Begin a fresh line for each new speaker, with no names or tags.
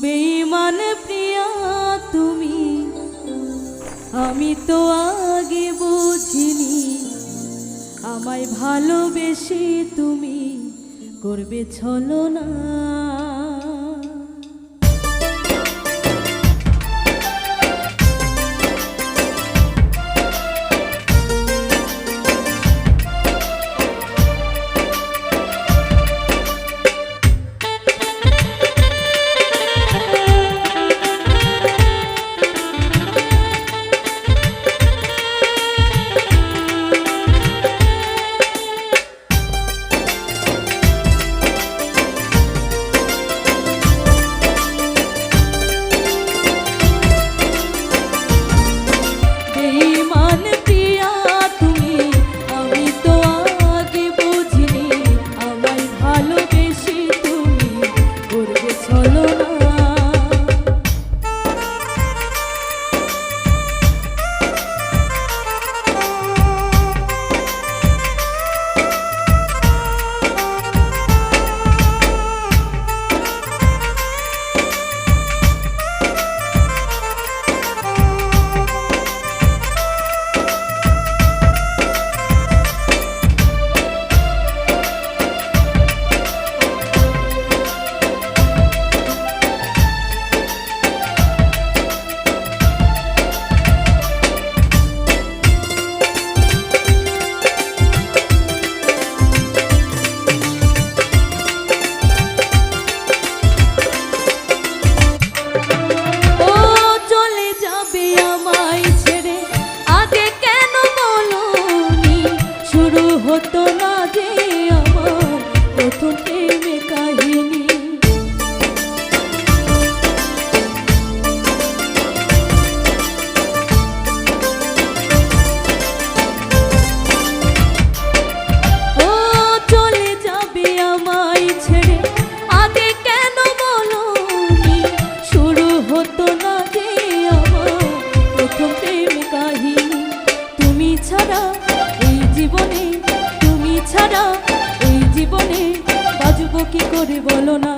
বেমান প্রিয়া তুমি আমি তো আগে বুঝিনি। আমায় ভালোবেসে তুমি করবে ছলনা। যাবে আমায় ছেড়ে আগে কেন বলনি? শুরু হতো না জীবনে বাজব কি করে বলো না?